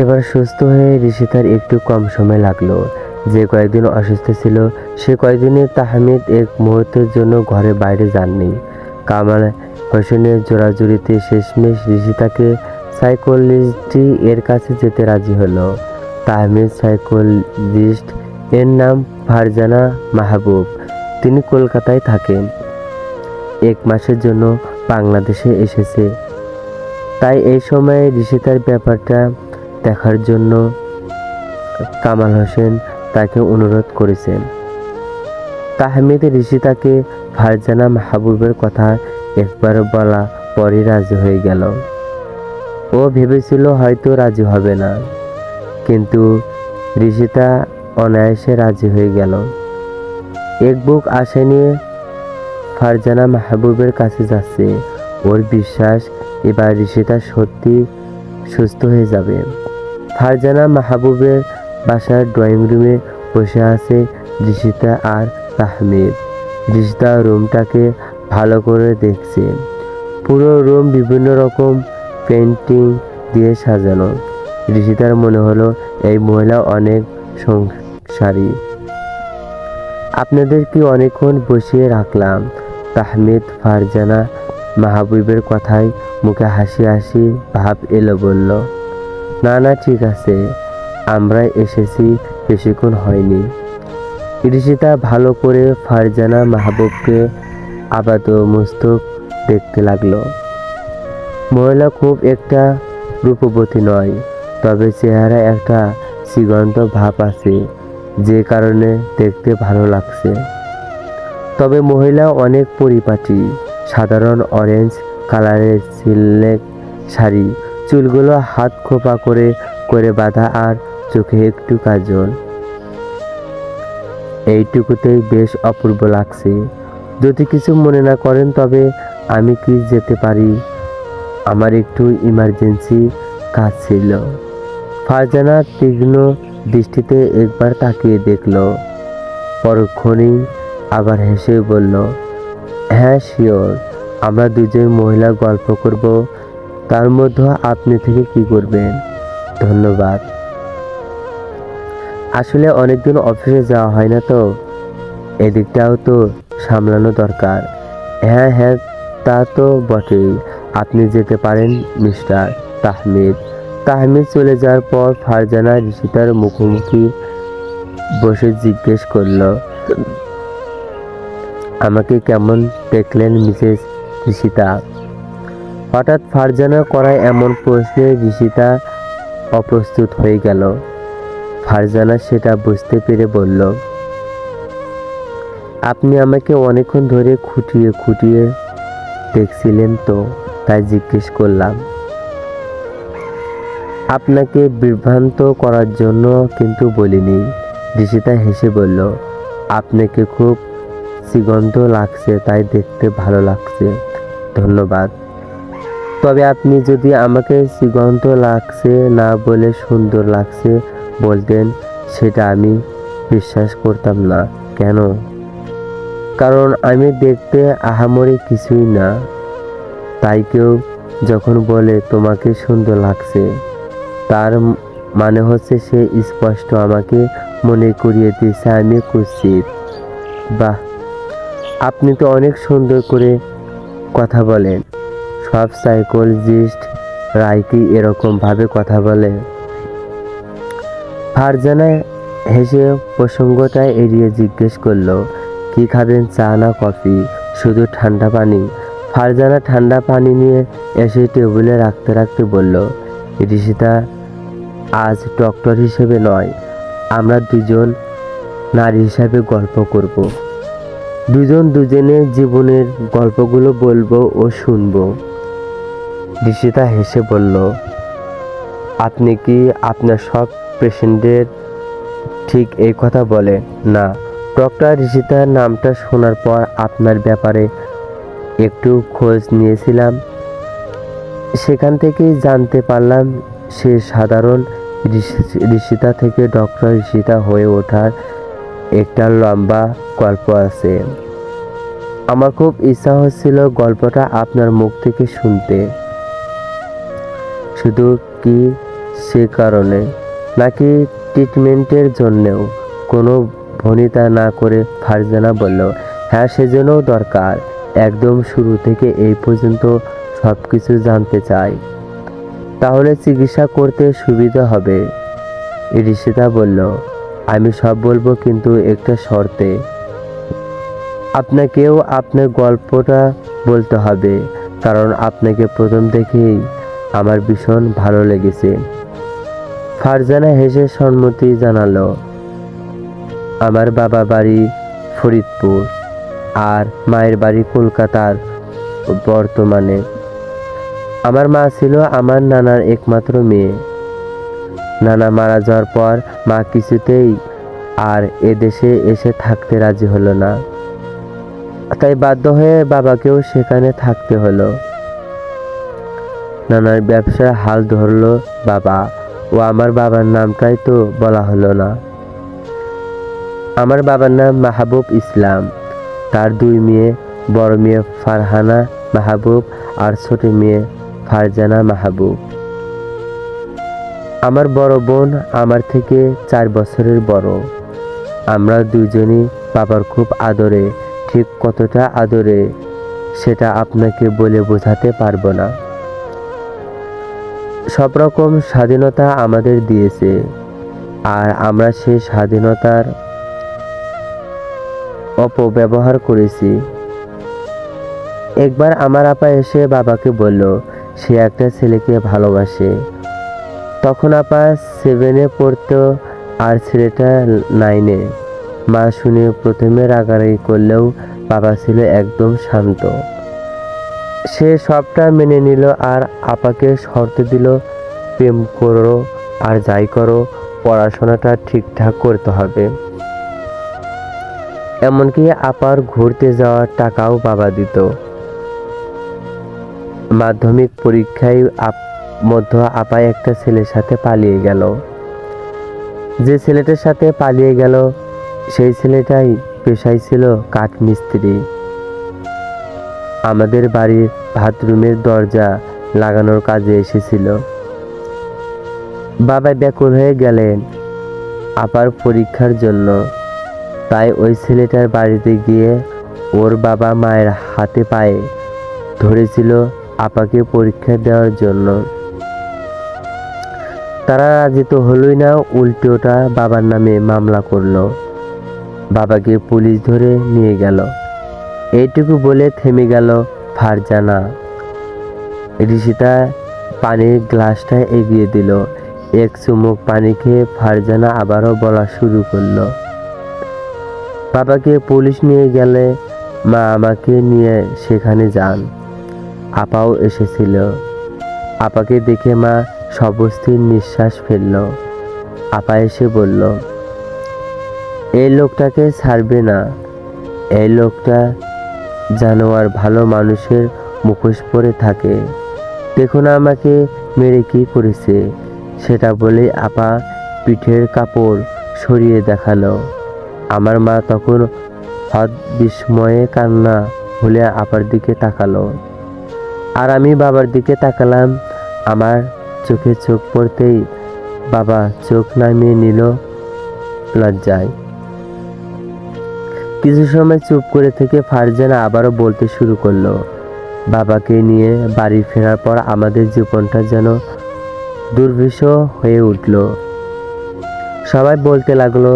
এবার সুস্থ হয়ে ঋষিতার একটু কম সময় লাগল। যে কয়েকদিন অসুস্থ ছিল, সে কয়েকদিনে তাহমিদ এক মুহূর্তের জন্য ঘরে বাইরে যাননি। কামাল হোসেনের জোরাজুরিতে শেষমেশ ঋষিতাকে সাইকোলজিস্ট এর কাছে যেতে রাজি হলো। তাহমিদ সাইকোলজিস্ট এর নাম ফারজানা মাহবুব। তিনি কলকাতায় থাকেন। এক মাসের জন্য বাংলাদেশে এসেছে। তাই এই সময়ে ঋষিতার ব্যাপারটা দেখার জন্য কামাল হোসেন তাকে অনুরোধ করেছেন। তাহমিদ ঋষিতাকে ফারজানা মাহবুবের কথা একবার বলা পরে রাজি হয়ে গেল। ও ভেবেছিল হয়তো রাজি হবে না। কিন্তু ঋষিতা অনায়াসে রাজি হয়ে গেল। এক বুক আশা নিয়ে ফারজানা মাহবুবের কাছে যাচ্ছে। ওর বিশ্বাস, এবার ঋষিতা সত্যি সুস্থ হয়ে যাবে। ফারজানা মাহবুবের বাসার ড্রয়িং রুমে বসে আছে ঋষিতা আর তাহমিদ। ঋষিতা রুমটাকে ভালো করে দেখছে। পুরো রুম বিভিন্ন রকম পেন্টিং দিয়ে সাজানো। ঋষিতার মনে হলো এই মহিলা অনেক সংসারী। আপনাদেরকে অনেকক্ষণ বসিয়ে রাখলাম। তাহমিদ, ফারজানা মাহবুবের কথায় মুখে হাসি হাসি ভাব এলো বলল। না না, ঠিক আছে। আমরা এসেছি, বেশিক্ষণ হয়নি। ঋষিতা ভালো করে ফারজানা মাহবুবকে আপাত মস্তক দেখতে লাগল। মহিলা খুব একটা রূপবতী নয়, তবে চেহারা একটা সিগন্ত ভাব আছে, যে কারণে দেখতে ভালো লাগছে। তবে মহিলা অনেক পরিপাটি, সাধারণ অরেঞ্জ কালারের সিল্ক শাড়ি চুলগুলো হাত খোপা করে করে বাঁধা আর চোখে একটু কাজল। এইটুকুতেই বেশ অপূর্ব লাগছে। যদি কিছু মনে না করেন তবে আমি কি যেতে পারি? আমার একটু ইমার্জেন্সি কাজ ছিল। ফারজানা তীক্ষ্ণ দৃষ্টিতে একবার তাকিয়ে দেখল। পরক্ষণেই আবার হেসে বলল হ্যাঁ শিওর আমরা দুজন মহিলা গল্প করব তার মধ্যে আপনি থেকে কি করবেন? ধন্যবাদ। আসলে অনেকদিন অফিসে যাওয়া হয় না তো। এদিকটাও তো সামলানো দরকার। হ্যাঁ হ্যাঁ তা তো বটেই। আপনি যেতে পারেন, মিস্টার তাহমিদ। তাহমিদ চলে যাওয়ার পর ফারজানা ঋষিতার মুখোমুখি বসে জিজ্ঞেস করল, আমাকে কেমন দেখলেন মিসেস ঋষিতা হঠাৎ ফারজানা করা এমন প্রশ্নে ঋষিতা অপ্রস্তুত হয়ে গেল। ফারজানা সেটা বুঝতে পেরে বলল, আপনি আমাকে অনেকক্ষণ ধরে খুঁটিয়ে খুঁটিয়ে দেখছিলেন তো, তাই জিজ্ঞেস করলাম। আপনাকে বিভ্রান্ত করার জন্য কিন্তু বলিনি। ঋষিতা হেসে বলল, আপনাকে খুব সিগন্ধ লাগছে, তাই দেখতে ভালো লাগছে। ধন্যবাদ। তবে আপনি যদি আমাকে সিগন্ধ লাগছে, না বলে সুন্দর লাগছে বলতেন, সেটা আমি বিশ্বাস করতাম না। কেন? কারণ আমি দেখতে আহামরি কিছুই না। তাই কেউ যখন বলে তোমাকে সুন্দর লাগছে, তার মানে হচ্ছে সে স্পষ্ট আমাকে মনে করিয়ে দিয়েছে, আমি কুৎসিত বাহ! আপনি তো অনেক সুন্দর করে কথা বলেন। সব সাইকোলজিস্ট রায় কি এরকমভাবে কথা বলে। ফারজানা হেসে প্রসঙ্গটা এড়িয়ে জিজ্ঞেস করল, কি খাবেন চা না কফি? শুধু ঠান্ডা পানি। ফারজানা ঠান্ডা পানি নিয়ে এসে টেবিলে রাখতে রাখতে বলল, ঋষিতা, আজ ডক্টর হিসেবে নয়, আমরা দুজন নারী হিসাবে গল্প করব। দুজন দুজনের জীবনের গল্পগুলো বলব ও শুনব। ঋষিতা হেসে বলল, আপনি কি আপনার সব পেশেন্টের ঠিক এই কথা বলে না। ডক্টর ঋষিতার নামটা শোনার পর আপনার ব্যাপারে একটু খোঁজ নিয়েছিলাম। সেখান থেকেই জানতে পারলাম সে সাধারণ ঋষি- ঋষিতা থেকে ডক্টর ঋষিতা হয়ে ওঠার একটা লম্বা গল্প আছে। আমার খুব ইচ্ছা হচ্ছিল গল্পটা আপনার মুখ থেকে শুনতে। শুধু কি সে কারণে? নাকি ট্রিটমেন্টের জন্যেও কোনো ভনিতা না করে ফারজানা বলল হ্যাঁ সেজন্যও দরকার। একদম শুরু থেকে এই পর্যন্ত সব কিছু জানতে চাই। তাহলে চিকিৎসা করতে সুবিধা হবে। ঋষিতা বলল, আমি সব বলব কিন্তু একটা শর্তে। আপনাকেও আপনার গল্পটা বলতে হবে। কারণ আপনাকে প্রথম থেকেই আমার ভীষণ ভালো লেগেছে। ফারজানা হেসে সম্মতি জানালো, আমার বাবা বাড়ি ফরিদপুর আর মায়ের বাড়ি কলকাতার বর্তমানে। আমার মা ছিল আমার নানার একমাত্র মেয়ে। নানা মারা যাওয়ার পর মা কিছুতেই আর এদেশে এসে থাকতে রাজি হলো না। তাই বাধ্য হয়ে বাবাকেও সেখানে থাকতে হলো। নানার ব্যবসার হাল ধরলো বাবা ও আমার বাবার নামটাই তো বলা হলো না। আমার বাবার নাম মাহবুব ইসলাম। তার দুই মেয়ে, বড় মেয়ে ফারহানা মাহবুব আর ছোট মেয়ে ফারজানা মাহবুব। আমার বড় বোন আমার থেকে চার বছরের বড়। আমরা দুজনই বাবার খুব আদরে, ঠিক কতটা আদরে সেটা আপনাকে বলে বোঝাতে পারব না। সব রকম স্বাধীনতা আমাদের দিয়েছে। আর আমরা সেই স্বাধীনতার অপব্যবহার করেছি। একবার আমার আপা এসে বাবাকে বলল, সে একটা ছেলেকে ভালোবাসে। তখন আপা সেভেনে পড়তো আর ছেলেটা নাইনে মা শুনে প্রথমে রাগারাগি করলেও বাবা ছিল একদম শান্ত। সে সবটা মেনে নিল আর আপাকে শর্ত দিল, প্রেম করো আর যাই করো, পড়াশোনাটা ঠিকঠাক করতে হবে। এমনকি আপার ঘুরতে যাওয়ার টাকাও বাবা দিত। মাধ্যমিক পরীক্ষায় আপ- মধ্য আপা একটা ছেলের সাথে পালিয়ে গেল। যে ছেলেটার সাথে পালিয়ে গেল, সেই ছেলেটাই পেশায় ছিল কাঠমিস্ত্রি। আমাদের বাড়ির বাথরুমের দরজা লাগানোর কাজে এসেছিল। বাবা ব্যাকুল হয়ে গেলেন আপার পরীক্ষার জন্য। তাই ওই ছেলেটার বাড়িতে গিয়ে ওর বাবা মায়ের হাতে পায়ে ধরেছিল আপাকে পরীক্ষা দেওয়ার জন্য। তারা রাজি তো হলোই না উল্টে ওটা বাবার নামে মামলা করল। বাবাকে পুলিশ ধরে নিয়ে গেল। এইটুকু বলে থেমে গেল ফারজানা। ঋষিতা পানির গ্লাসটা এগিয়ে দিল। এক চুমুক পানি খেয়ে ফারজানা আবারও বলা শুরু করল। বাবাকে পুলিশ নিয়ে গেলে মা আমাকে নিয়ে সেখানে যান। আপাও এসেছিল। আপাকে দেখে মা সবস্থির নিঃশ্বাস ফেলল। আপা এসে বলল, এই লোকটাকে ছাড়বে না। এই লোকটা জানোয়ার ভালো মানুষের মুখোশ পরে থাকে। দেখুন আমাকে মেরে কি করেছে, সেটা বলে আপা পিঠের কাপড় সরিয়ে দেখাল। আমার মা তখন হদ বিস্ময়ে কান্না হলে আপার দিকে তাকালো। আর আমি বাবার দিকে তাকালাম, আমার চোখে চোখ পড়তেই বাবা চোখ নামিয়ে নিল লজ্জায়। কিছু সময় চুপ করে থেকে ফারজানা আবারও বলতে শুরু করল, বাবাকে নিয়ে বাড়ি ফেরার পর আমাদের জীবনটা যেন দুর্বিষহ হয়ে উঠল। সবাই বলতে লাগল,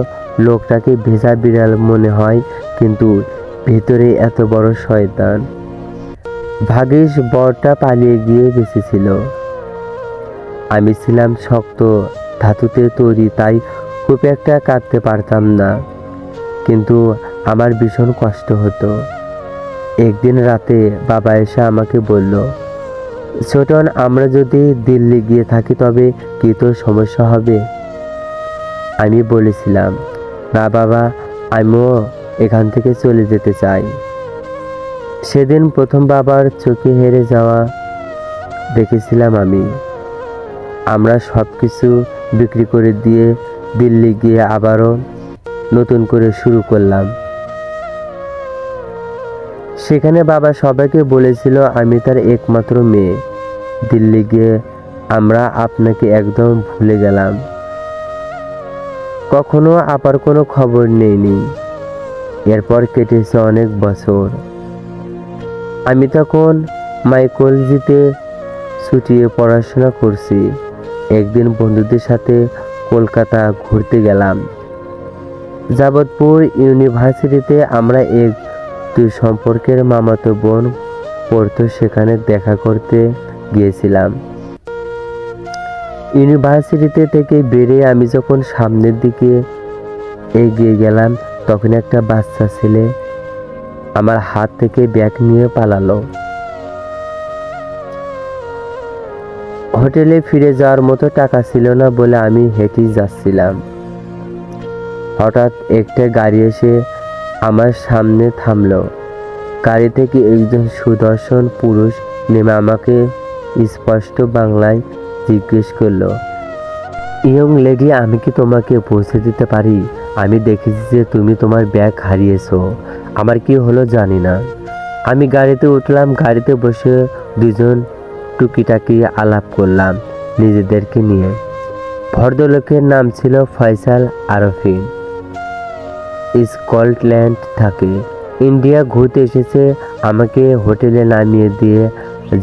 লোকটাকে ভেজা বিড়াল মনে হয়, কিন্তু ভেতরে এত বড় শয়তান। ভাগিস বরটা পালিয়ে গিয়ে বেঁচেছিল আমি ছিলাম শক্ত, ধাতুতে তৈরি, তাই খুব একটা কাটতে পারতাম না। কিন্তু আমার ভীষণ কষ্ট হতো। একদিন রাতে বাবা এসে আমাকে বলল, ছোটন, আমরা যদি দিল্লি গিয়ে থাকি তবে কি তোর সমস্যা হবে? আমি বলেছিলাম, না বাবা, আমিও এখান থেকে চলে যেতে চাই। সেদিন প্রথম বাবার চোখে হেরে যাওয়া দেখেছিলাম আমি। আমরা সব কিছু বিক্রি করে দিয়ে দিল্লি গিয়ে আবারও নতুন করে শুরু করলাম। সেখানে বাবা সবাইকে বলেছিল, আমি তার একমাত্র মেয়ে। দিল্লি গিয়ে আমরা আপনাকে একদম ভুলে গেলাম। কখনো আপার কোনো খবর নেইনি। এরপর কেটেছে অনেক বছর। আমি তখন মাইকোলজিতে ছুটিয়ে পড়াশোনা করছি। একদিন বন্ধুদের সাথে কলকাতা ঘুরতে গেলাম। যাবতপুর ইউনিভার্সিটিতে আমরা এক দুই সম্পর্কের মামাতো বোন পড়তো সেখানে দেখা করতে গিয়েছিলাম। ইউনিভার্সিটিতে থেকে বেরিয়ে আমি যখন সামনের দিকে এগিয়ে গেলাম, তখন একটা বাচ্চা ছেলে আমার হাত থেকে ব্যাগ নিয়ে পালালো। হোটেলে ফিরে যাওয়ার মতো টাকা ছিল না বলে আমি হেঁটেই যাচ্ছিলাম। হঠাৎ একটা গাড়ি এসে আমার সামনে থামলো। গাড়ি থেকে একজন সুদর্শন পুরুষ নেমে আমাকে স্পষ্ট বাংলায় জিজ্ঞেস করল, ইয়ং লেডি আমি কি তোমাকে পৌঁছে দিতে পারি? আমি দেখেছি যে তুমি তোমার ব্যাগ হারিয়েছো। আমার কি হলো জানি না। আমি গাড়িতে উঠলাম, গাড়িতে বসে দুজন টুকিটাকি আলাপ করলাম নিজেদেরকে নিয়ে। ভদ্রলোকের নাম ছিল ফয়সাল আরফিন। স্কটল্যান্ড থাকে। ইন্ডিয়া ঘুরতে এসেছে, আমাকে হোটেলে নামিয়ে দিয়ে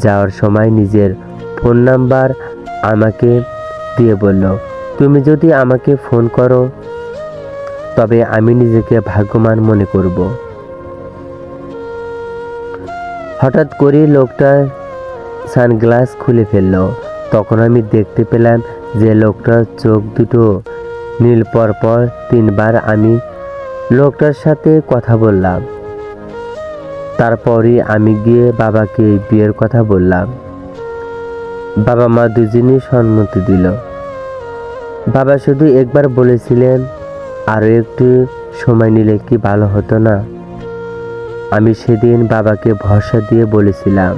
যাওয়ার সময় নিজের ফোন নাম্বার আমাকে দিয়ে বলল, তুমি যদি আমাকে ফোন করো, তবে আমি নিজেকে ভাগ্যবান মনে করব। হঠাৎ করে লোকটা সানগ্লাস খুলে ফেলল। তখন আমি দেখতে পেলাম যে লোকটার চোখ দুটো নীল পরপর তিনবার আমি লোকটার সাথে কথা বললাম। তারপরই আমি গিয়ে বাবাকে বিয়ের কথা বললাম। বাবা মা দুজনই সম্মতি দিল। বাবা শুধু একবার বলেছিলেন আরও একটু সময় নিলে কি ভালো হতো না? আমি সেদিন বাবাকে ভরসা দিয়ে বলেছিলাম,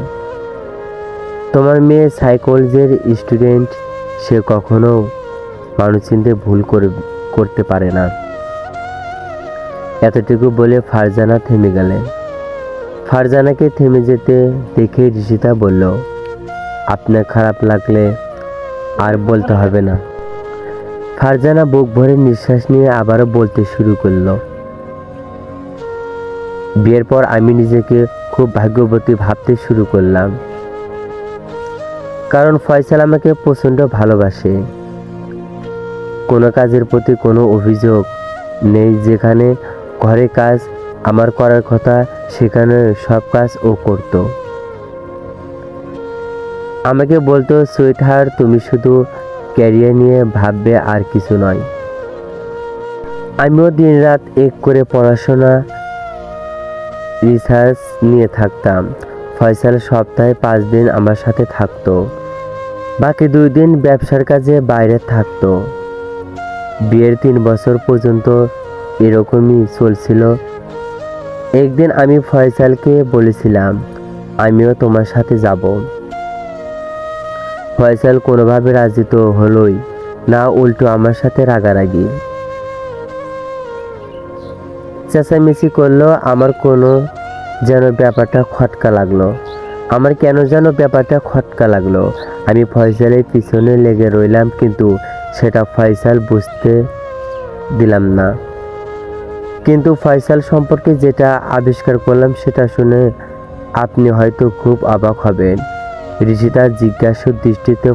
তোমার মেয়ে সাইকোলজির স্টুডেন্ট, সে কখনো মানুষ চিনতে ভুল করে, করতে পারে না। এতটুকু বলে ফারজানা থেমে গেলেন ফারজানাকে থেমে যেতে দেখে ঋষিতা বলল, আপনার খারাপ লাগলে আর বলতে হবে না। ফারজানা বুক ভরে নিঃশ্বাস নিয়ে আবারও বলতে শুরু করল, বিয়ের পর আমি নিজেকে খুব ভাগ্যবতী ভাবতে শুরু করলাম। কারণ ফয়সাল আমাকে প্রচণ্ড ভালোবাসে। কোনো কাজের প্রতি কোনো অভিযোগ নেই যেখানে ঘরে কাজ, আমার করার কথা সেখানে সব কাজ ও করত। আমাকে বলতো সুইটহার তুমি শুধু ক্যারিয়ার নিয়ে ভাববে আর কিছু নয়। আমিও দিনরাত এক করে পড়াশোনা, রিসার্চ নিয়ে থাকতাম। ফয়সাল সপ্তাহে পাঁচ দিন আমার সাথে থাকতো। বাকি দুই দিন ব্যবসার কাজে বাইরে থাকতো। বিয়ের তিন বছর পর্যন্ত এরকমই চলছিল। একদিন আমি ফয়সালকে বলেছিলাম, আমিও তোমার সাথে যাব। ফয়সাল কোনোভাবে রাজি তো হলোই না, উল্টো আমার সাথে রাগারাগি। চেঁচামেচি করল, আমার কোনো যেন ব্যাপারটা খটকা লাগল। আমার কেন যেন ব্যাপারটা খটকা লাগল। আমি ফয়সালের পিছনে লেগে রইলাম, কিন্তু সেটা ফয়সাল বুঝতে দিলাম না। কিন্তু ফয়সাল সম্পর্কে যেটা আবিষ্কার করলাম সেটা শুনে আপনি হয়তো খুব অবাক হবেন। ঋষিতা জিজ্ঞাসু দৃষ্টিতে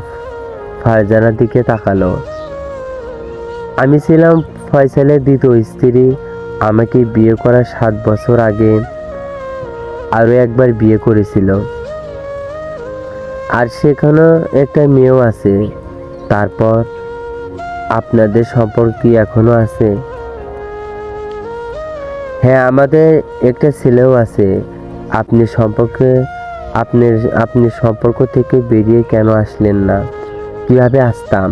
ফারজানার দিকে তাকালো। আমি ছিলাম ফয়সালের দ্বিতীয় স্ত্রী। আমাকে বিয়ে করার সাত বছর আগে আরও একবার বিয়ে করেছিল। আর সেখানেও একটা মেয়েও আছে। তারপর আপনাদের সম্পর্ক কি এখনও আছে? হ্যাঁ আমাদের একটা ছেলেও আছে। আপনি সম্পর্কে আপনার আপনি সম্পর্ক থেকে বেরিয়ে কেন আসলেন না? কীভাবে আসতাম?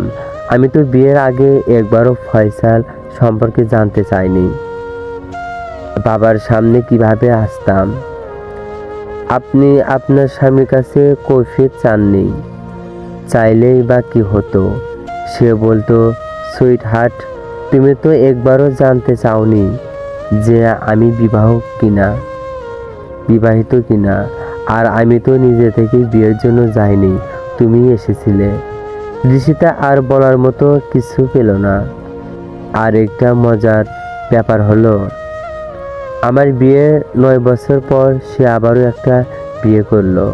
আমি তো বিয়ের আগে একবারও ফয়সাল সম্পর্কে জানতে চাইনি। বাবার সামনে কীভাবে আসতাম? আপনি আপনার স্বামীর কাছে কৈফিয়ত চাননি? চাইলেই বা কি হতো? সে বলতো সুইট হার্ট তুমি তো একবারও জানতে চাওনি। যে আমি বিবাহ কিনা, বিবাহিত কিনা, আর আমি তো নিজে থেকে বিয়ের জন্য যাইনি তুমি এসেছিলে। ঋষিতা আর বলার মতো কিছু পেল না। আর একটা মজার ব্যাপার হলো, আমার বিয়ে নয় বছর পর সে আবারও একটা বিয়ে করল।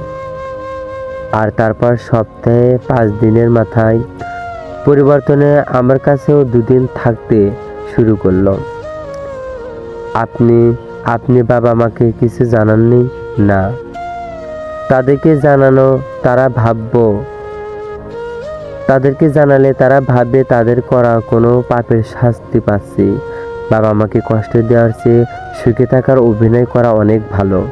আর তারপর সপ্তাহে পাঁচ দিনের মাথায় পরিবর্তনে আমার কাছেও দুদিন থাকতে শুরু করল। আপনি আপনি বাবা মাকে কিছু জানাননি? না। তাদেরকে জানানো তারা ভাববো। তাদেরকে জানালে তারা ভাববে, তাদের করা কোনো পাপের শাস্তি পাচ্ছি। বাবা মাকে কষ্ট দেওয়ার চেয়ে সুখে থাকার অভিনয় করা অনেক ভালো।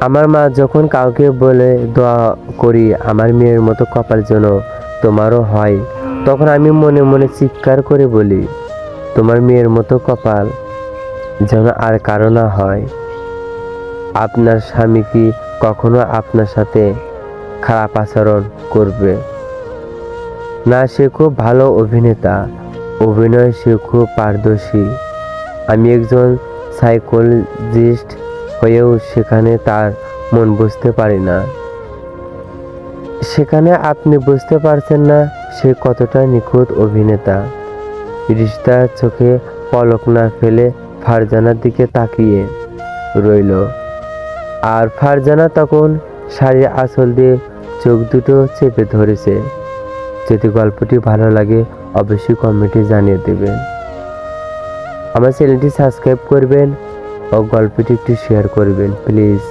আমার মা যখন কাউকে বলে, দোয়া করি, আমার মেয়ের মতো কপাল যেন তোমারও হয়, তখন আমি মনে মনে চিৎকার করে বলি, তোমার মেয়ের মতো কপাল যেন আর কারও না হয়। আপনার স্বামী কি কখনো আপনার সাথে খারাপ আচরণ করবে? না, সে খুব ভালো অভিনেতা। অভিনয় সে খুব পারদর্শী। আমি একজন সাইকোলজিস্ট হয়েও সেখানে তার মন বুঝতে পারি না। সেখানে আপনি বুঝতে পারছেন না সে কতটা নিখুঁত অভিনেতা। রিস্তার চোখে পলক না ফেলে ফারজানার দিকে তাকিয়ে রইল। আর ফারজানা তখন শাড়ির আসল দিয়ে চোখ দুটো চেপে ধরেছে। যদি গল্পটি ভালো লাগে, অবশ্যই কমেন্টে জানিয়ে দেবেন। আমার চ্যানেলটি সাবস্ক্রাইব করবেন ও গল্পটি একটু শেয়ার করবেন, প্লিজ।